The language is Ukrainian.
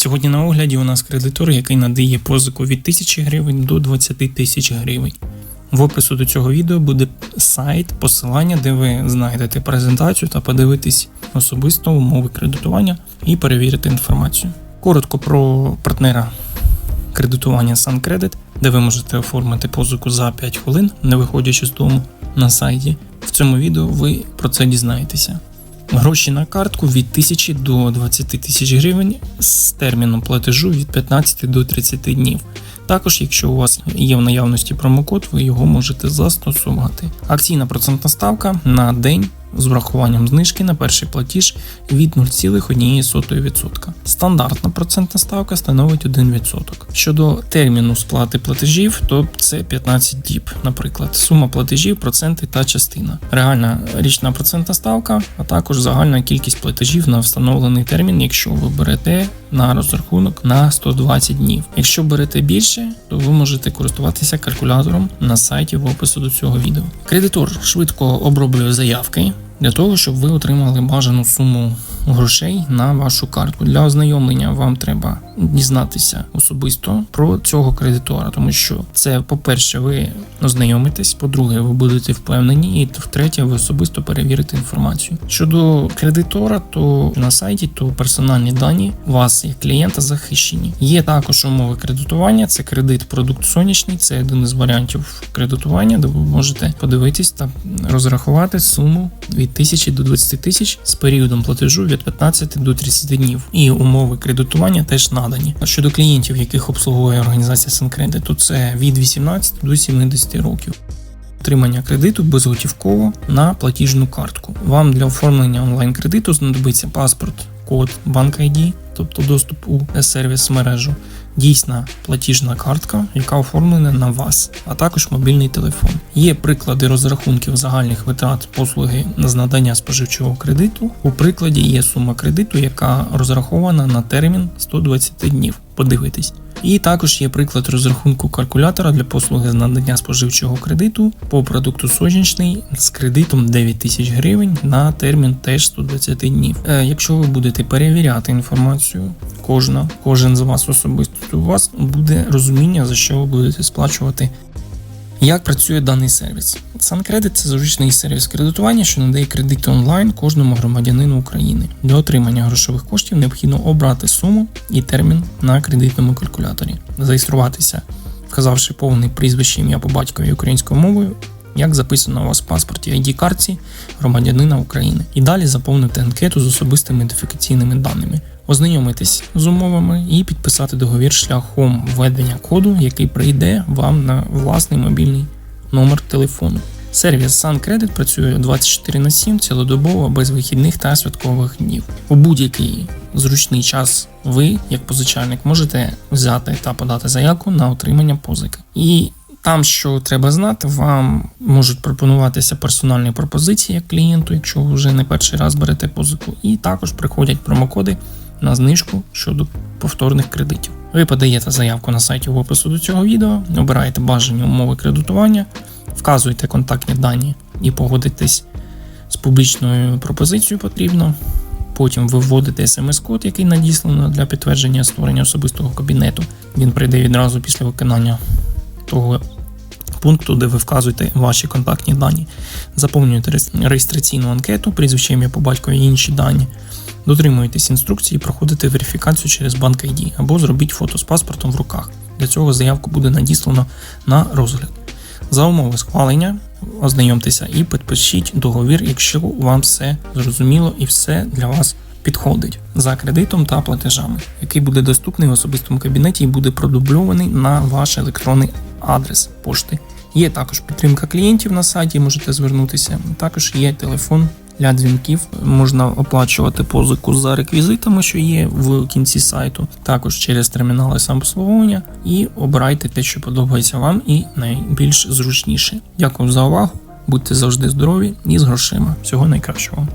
Сьогодні на огляді у нас кредитор, який надає позику від 1000 гривень до 20 тисяч гривень. В опису до цього відео буде сайт, посилання, де ви знайдете презентацію та подивитись особисто умови кредитування і перевірити інформацію. Коротко про партнера кредитування SunCredit, де ви можете оформити позику за 5 хвилин, не виходячи з дому на сайті. В цьому відео ви про це дізнаєтеся. Гроші на картку від 1000 до 20 тисяч гривень з терміном платежу від 15 до 30 днів. Також, якщо у вас є в наявності промокод, ви його можете застосувати. Акційна процентна ставка на день з врахуванням знижки на перший платіж від 0,1%. Стандартна процентна ставка становить 1%. Щодо терміну сплати платежів, то це 15 діб, наприклад, сума платежів, проценти та частина. Реальна річна процентна ставка, а також загальна кількість платежів на встановлений термін, якщо ви берете на розрахунок на 120 днів. Якщо берете більше, то ви можете користуватися калькулятором на сайті в опису до цього відео. Кредитор швидко оброблює заявки для того, щоб ви отримали бажану суму грошей на вашу картку. Для ознайомлення вам треба дізнатися особисто про цього кредитора, тому що це, по-перше, ви ознайомитесь, по-друге, ви будете впевнені, і втретє, ви особисто перевірите інформацію. Щодо кредитора, то на сайті то персональні дані вас як клієнта захищені. Є також умови кредитування. Це кредит продукт сонячний, це один із варіантів кредитування, де ви можете подивитись та розрахувати суму від 1000 до 20 тисяч з періодом платежу від 15 до 30 днів. І умови кредитування теж надані. А щодо клієнтів, яких обслуговує організація Сенкредит, то це від 18 до 70 років. Отримання кредиту безготівково на платіжну картку. Вам для оформлення онлайн кредиту знадобиться паспорт, код Bank ID, тобто доступ у сервіс мережу, дійсна платіжна картка, яка оформлена на вас, а також мобільний телефон. Є приклади розрахунків загальних витрат послуги з надання споживчого кредиту. У прикладі є сума кредиту, яка розрахована на термін 120 днів. Подивитись. І також є приклад розрахунку калькулятора для послуги з надання споживчого кредиту по продукту сонячний з кредитом 9 тисяч гривень на термін теж 120 днів. Е, якщо ви будете перевіряти інформацію, кожна, кожен з вас особисто, то у вас буде розуміння, за що ви будете сплачувати. Як працює даний сервіс? SunCredit – це зручний сервіс кредитування, що надає кредити онлайн кожному громадянину України. Для отримання грошових коштів необхідно обрати суму і термін на кредитному калькуляторі, зареєструватися, вказавши повне прізвище ім'я по батькові українською мовою, як записано у вас в паспорті ID картці громадянина України, і далі заповнити анкету з особистими ідентифікаційними даними. Ознайомитись з умовами і підписати договір шляхом введення коду, який прийде вам на власний мобільний номер телефону. Сервіс SunCredit працює 24 на 7 цілодобово без вихідних та святкових днів. У будь-який зручний час ви, як позичальник, можете взяти та подати заявку на отримання позики. І там, що треба знати, вам можуть пропонуватися персональні пропозиції як клієнту, якщо ви вже не перший раз берете позику, і також приходять промокоди на знижку щодо повторних кредитів. Ви подаєте заявку на сайті в опису до цього відео, обираєте бажані умови кредитування, вказуєте контактні дані і погодитесь з публічною пропозицією потрібно. Потім ви вводите смс-код, який надіслано для підтвердження створення особистого кабінету. Він прийде відразу після виконання того пункту, де ви вказуєте ваші контактні дані. Заповнюєте реєстраційну анкету, прізвище ім'я по батькові і інші дані. Дотримуєтесь інструкції, проходите верифікацію через банк ID або зробіть фото з паспортом в руках. Для цього заявку буде надіслано на розгляд. За умови схвалення ознайомтеся і підпишіть договір, якщо вам все зрозуміло і все для вас підходить за кредитом та платежами, який буде доступний в особистому кабінеті і буде продубльований на ваш електронний адрес пошти. Є також підтримка клієнтів на сайті, можете звернутися. Також є телефон для дзвінків. Можна оплачувати позику за реквізитами, що є в кінці сайту, також через термінали самообслуговування. І обирайте те, що подобається вам, і найбільш зручніше. Дякую за увагу. Будьте завжди здорові і з грошима. Всього найкращого.